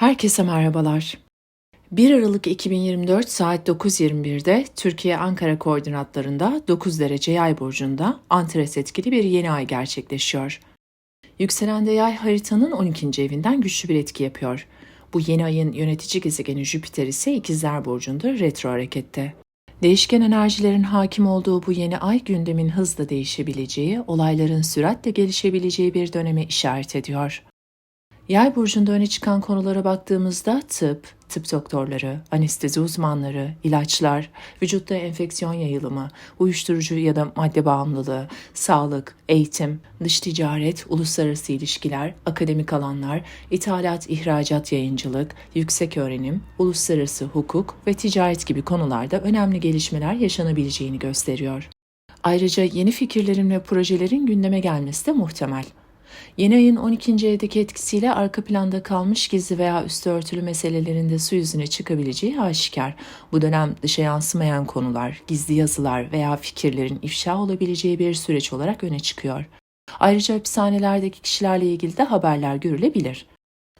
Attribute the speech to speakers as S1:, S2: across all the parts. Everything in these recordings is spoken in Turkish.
S1: Herkese merhabalar. 1 Aralık 2024 saat 9.21'de Türkiye Ankara koordinatlarında 9 derece yay burcunda Antares etkili bir yeni ay gerçekleşiyor. Yükselende yay haritanın 12. evinden güçlü bir etki yapıyor. Bu yeni ayın yönetici gezegeni Jüpiter ise İkizler Burcu'nda retro harekette. Değişken enerjilerin hakim olduğu bu yeni ay gündemin hızla değişebileceği, olayların süratle gelişebileceği bir döneme işaret ediyor. Yay burcunda öne çıkan konulara baktığımızda tıp, tıp doktorları, anestezi uzmanları, ilaçlar, vücutta enfeksiyon yayılımı, uyuşturucu ya da madde bağımlılığı, sağlık, eğitim, dış ticaret, uluslararası ilişkiler, akademik alanlar, ithalat, ihracat, yayıncılık, yüksek öğrenim, uluslararası hukuk ve ticaret gibi konularda önemli gelişmeler yaşanabileceğini gösteriyor. Ayrıca yeni fikirlerin ve projelerin gündeme gelmesi de muhtemel. Yeni ayın 12. evdeki etkisiyle arka planda kalmış gizli veya üstü örtülü meselelerinde su yüzüne çıkabileceği aşikar. Bu dönem dışa yansımayan konular, gizli yazılar veya fikirlerin ifşa olabileceği bir süreç olarak öne çıkıyor. Ayrıca hapishanelerdeki kişilerle ilgili de haberler görülebilir.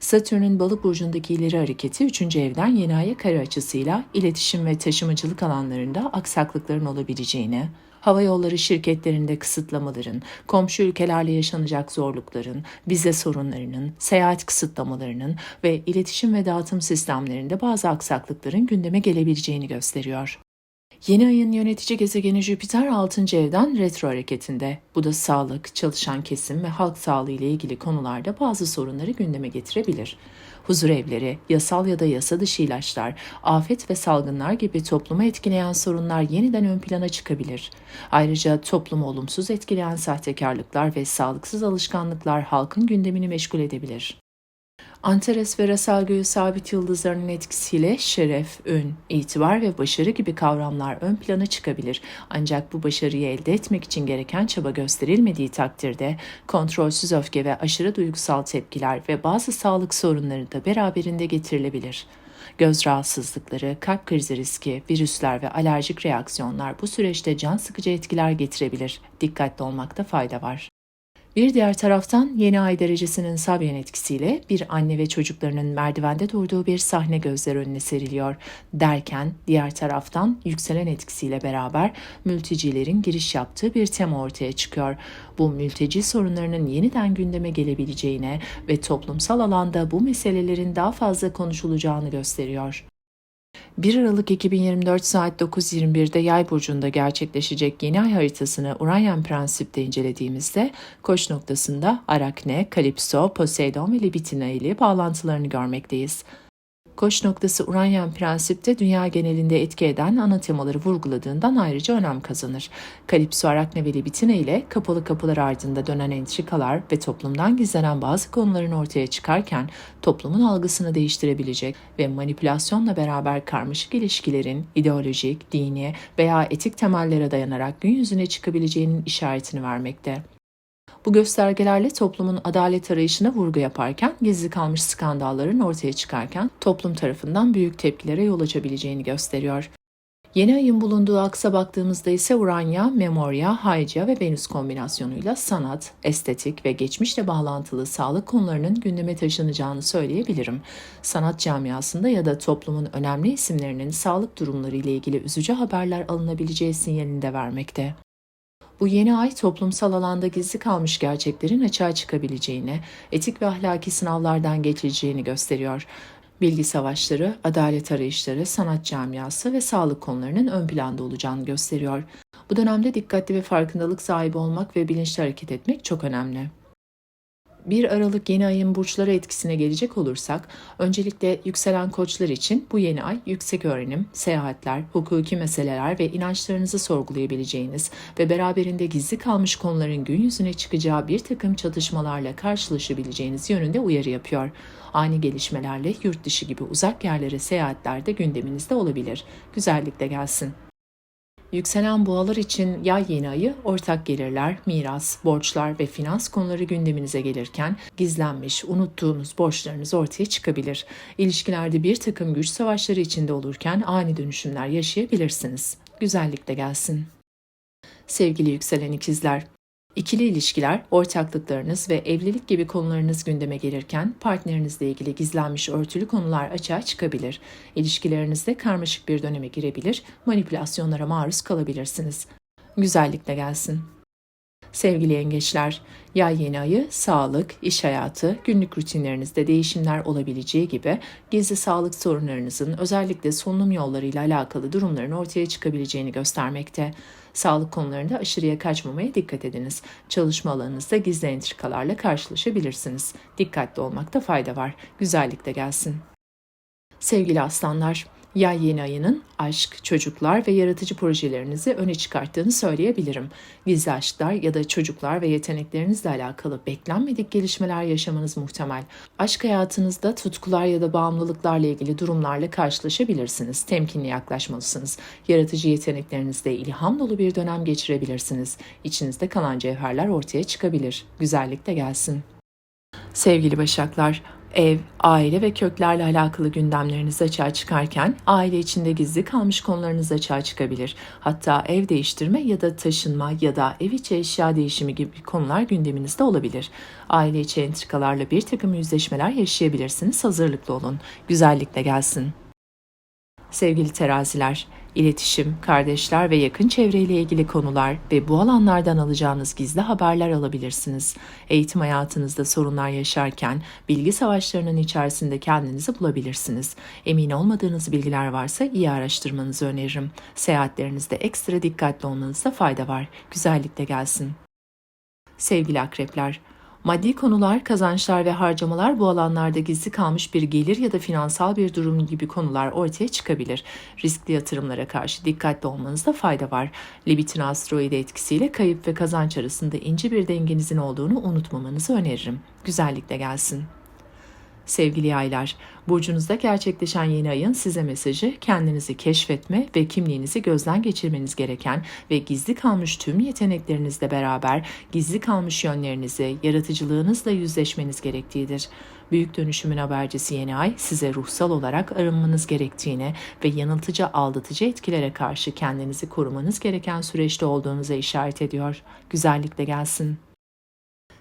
S1: Satürn'ün balık burcundaki ileri hareketi 3. evden yeni aya kare açısıyla iletişim ve taşımacılık alanlarında aksaklıkların olabileceğini, hava yolları şirketlerinde kısıtlamaların, komşu ülkelerle yaşanacak zorlukların, vize sorunlarının, seyahat kısıtlamalarının ve iletişim ve dağıtım sistemlerinde bazı aksaklıkların gündeme gelebileceğini gösteriyor. Yeni ayın yönetici gezegeni Jüpiter 6. evden retro hareketinde. Bu da sağlık, çalışan kesim ve halk sağlığı ile ilgili konularda bazı sorunları gündeme getirebilir. Huzur evleri, yasal ya da yasa dışı ilaçlar, afet ve salgınlar gibi toplumu etkileyen sorunlar yeniden ön plana çıkabilir. Ayrıca toplumu olumsuz etkileyen sahtekarlıklar ve sağlıksız alışkanlıklar halkın gündemini meşgul edebilir. Antares ve rasal göğü sabit yıldızlarının etkisiyle şeref, ün, itibar ve başarı gibi kavramlar ön plana çıkabilir. Ancak bu başarıyı elde etmek için gereken çaba gösterilmediği takdirde kontrolsüz öfke ve aşırı duygusal tepkiler ve bazı sağlık sorunları da beraberinde getirilebilir. Göz rahatsızlıkları, kalp krizi riski, virüsler ve alerjik reaksiyonlar bu süreçte can sıkıcı etkiler getirebilir. Dikkatli olmakta fayda var. Bir diğer taraftan yeni ay derecesinin Sabyen etkisiyle bir anne ve çocuklarının merdivende durduğu bir sahne gözler önüne seriliyor. Derken diğer taraftan yükselen etkisiyle beraber mültecilerin giriş yaptığı bir tema ortaya çıkıyor. Bu mülteci sorunlarının yeniden gündeme gelebileceğine ve toplumsal alanda bu meselelerin daha fazla konuşulacağını gösteriyor. 1 Aralık 2024 saat 9.21'de Yay burcunda gerçekleşecek yeni ay haritasını Uranian prensipte incelediğimizde koç noktasında Arakne, Kalipso, Poseidon ve Libitina ile bağlantılarını görmekteyiz. Koç noktası Uranyen prensipte dünya genelinde etki eden ana temaları vurguladığından ayrıca önem kazanır. Kalipso Arakne ve Libitina ile kapalı kapılar ardında dönen entrikalar ve toplumdan gizlenen bazı konuların ortaya çıkarken toplumun algısını değiştirebilecek ve manipülasyonla beraber karmaşık ilişkilerin ideolojik, dini veya etik temellere dayanarak gün yüzüne çıkabileceğinin işaretini vermekte. Bu göstergelerle toplumun adalet arayışına vurgu yaparken gizli kalmış skandalların ortaya çıkarken toplum tarafından büyük tepkilere yol açabileceğini gösteriyor. Yeni ayın bulunduğu aksa baktığımızda ise Uranya, Memoria, Hygia ve Venüs kombinasyonuyla sanat, estetik ve geçmişle bağlantılı sağlık konularının gündeme taşınacağını söyleyebilirim. Sanat camiasında ya da toplumun önemli isimlerinin sağlık durumları ile ilgili üzücü haberler alınabileceği sinyalini de vermekte. Bu yeni ay toplumsal alanda gizli kalmış gerçeklerin açığa çıkabileceğini, etik ve ahlaki sınavlardan geçileceğini gösteriyor. Bilgi savaşları, adalet arayışları, sanat camiası ve sağlık konularının ön planda olacağını gösteriyor. Bu dönemde dikkatli ve farkındalık sahibi olmak ve bilinçli hareket etmek çok önemli. 1 Aralık yeni ayın burçları etkisine gelecek olursak, öncelikle yükselen koçlar için bu yeni ay yüksek öğrenim, seyahatler, hukuki meseleler ve inançlarınızı sorgulayabileceğiniz ve beraberinde gizli kalmış konuların gün yüzüne çıkacağı bir takım çatışmalarla karşılaşabileceğiniz yönünde uyarı yapıyor. Ani gelişmelerle yurt dışı gibi uzak yerlere seyahatlerde gündeminizde olabilir. Güzellikle gelsin. Yükselen boğalar için yay yeni ayı ortak gelirler, miras, borçlar ve finans konuları gündeminize gelirken gizlenmiş, unuttuğunuz borçlarınız ortaya çıkabilir. İlişkilerde bir takım güç savaşları içinde olurken ani dönüşümler yaşayabilirsiniz. Güzellikle gelsin. Sevgili yükselen ikizler, İkili ilişkiler, ortaklıklarınız ve evlilik gibi konularınız gündeme gelirken partnerinizle ilgili gizlenmiş örtülü konular açığa çıkabilir. İlişkilerinizde karmaşık bir döneme girebilir, manipülasyonlara maruz kalabilirsiniz. Güzellikle gelsin. Sevgili yengeçler, yay yeni ayı, sağlık, iş hayatı, günlük rutinlerinizde değişimler olabileceği gibi gizli sağlık sorunlarınızın özellikle solunum yollarıyla alakalı durumların ortaya çıkabileceğini göstermekte. Sağlık konularında aşırıya kaçmamaya dikkat ediniz. Çalışma alanınızda gizli entrikalarla karşılaşabilirsiniz. Dikkatli olmakta fayda var. Güzellik de gelsin. Sevgili aslanlar, Yay yeni ayının aşk, çocuklar ve yaratıcı projelerinizi öne çıkarttığını söyleyebilirim. Gizli aşklar ya da çocuklar ve yeteneklerinizle alakalı beklenmedik gelişmeler yaşamanız muhtemel. Aşk hayatınızda tutkular ya da bağımlılıklarla ilgili durumlarla karşılaşabilirsiniz. Temkinli yaklaşmalısınız. Yaratıcı yeteneklerinizde ilham dolu bir dönem geçirebilirsiniz. İçinizde kalan cevherler ortaya çıkabilir. Güzellik de gelsin. Sevgili Başaklar, ev, aile ve köklerle alakalı gündemleriniz açığa çıkarken aile içinde gizli kalmış konularınız açığa çıkabilir. Hatta ev değiştirme ya da taşınma ya da ev içi eşya değişimi gibi konular gündeminizde olabilir. Aile içi entrikalarla bir takım yüzleşmeler yaşayabilirsiniz. Hazırlıklı olun. Güzellikle gelsin. Sevgili teraziler, iletişim, kardeşler ve yakın çevreyle ilgili konular ve bu alanlardan alacağınız gizli haberler alabilirsiniz. Eğitim hayatınızda sorunlar yaşarken bilgi savaşlarının içerisinde kendinizi bulabilirsiniz. Emin olmadığınız bilgiler varsa iyi araştırmanızı öneririm. Seyahatlerinizde ekstra dikkatli olmanızda fayda var. Güzellikle gelsin. Sevgili akrepler, Maddi konular, kazançlar ve harcamalar bu alanlarda gizli kalmış bir gelir ya da finansal bir durum gibi konular ortaya çıkabilir. Riskli yatırımlara karşı dikkatli olmanızda fayda var. Levitin asteroidi etkisiyle kayıp ve kazanç arasında ince bir dengenizin olduğunu unutmamanızı öneririm. Güzellikle gelsin. Sevgili yaylar, burcunuzda gerçekleşen yeni ayın size mesajı kendinizi keşfetme ve kimliğinizi gözden geçirmeniz gereken ve gizli kalmış tüm yeteneklerinizle beraber gizli kalmış yönlerinizi, yaratıcılığınızla yüzleşmeniz gerektiğidir. Büyük dönüşümün habercisi yeni ay size ruhsal olarak arınmanız gerektiğini ve yanıltıcı aldatıcı etkilere karşı kendinizi korumanız gereken süreçte olduğunuza işaret ediyor. Güzellikle gelsin.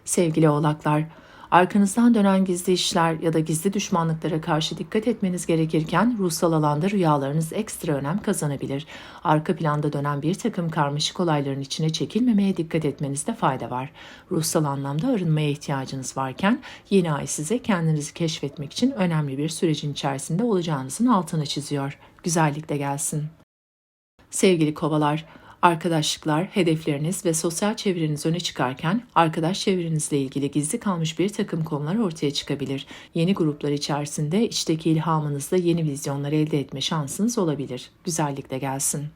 S1: Sevgili oğlaklar, Arkanızdan dönen gizli işler ya da gizli düşmanlıklara karşı dikkat etmeniz gerekirken ruhsal alanda rüyalarınız ekstra önem kazanabilir. Arka planda dönen bir takım karmaşık olayların içine çekilmemeye dikkat etmenizde fayda var. Ruhsal anlamda arınmaya ihtiyacınız varken yeni ay size kendinizi keşfetmek için önemli bir sürecin içerisinde olacağınızın altını çiziyor. Güzellik de gelsin. Sevgili kovalar, Arkadaşlıklar, hedefleriniz ve sosyal çevreniz öne çıkarken arkadaş çevrenizle ilgili gizli kalmış bir takım konular ortaya çıkabilir. Yeni gruplar içerisinde içteki ilhamınızla yeni vizyonlar elde etme şansınız olabilir. Güzellikle gelsin.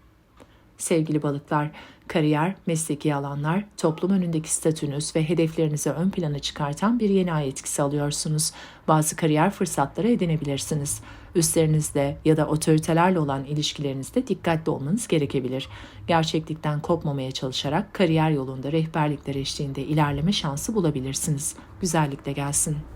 S1: Sevgili balıklar, kariyer, mesleki alanlar, toplum önündeki statünüz ve hedeflerinizi ön plana çıkartan bir yeni ay etkisi alıyorsunuz. Bazı kariyer fırsatları edinebilirsiniz. Üstlerinizle ya da otoritelerle olan ilişkilerinizde dikkatli olmanız gerekebilir. Gerçeklikten kopmamaya çalışarak kariyer yolunda rehberlikler eşliğinde ilerleme şansı bulabilirsiniz. Güzellikle gelsin.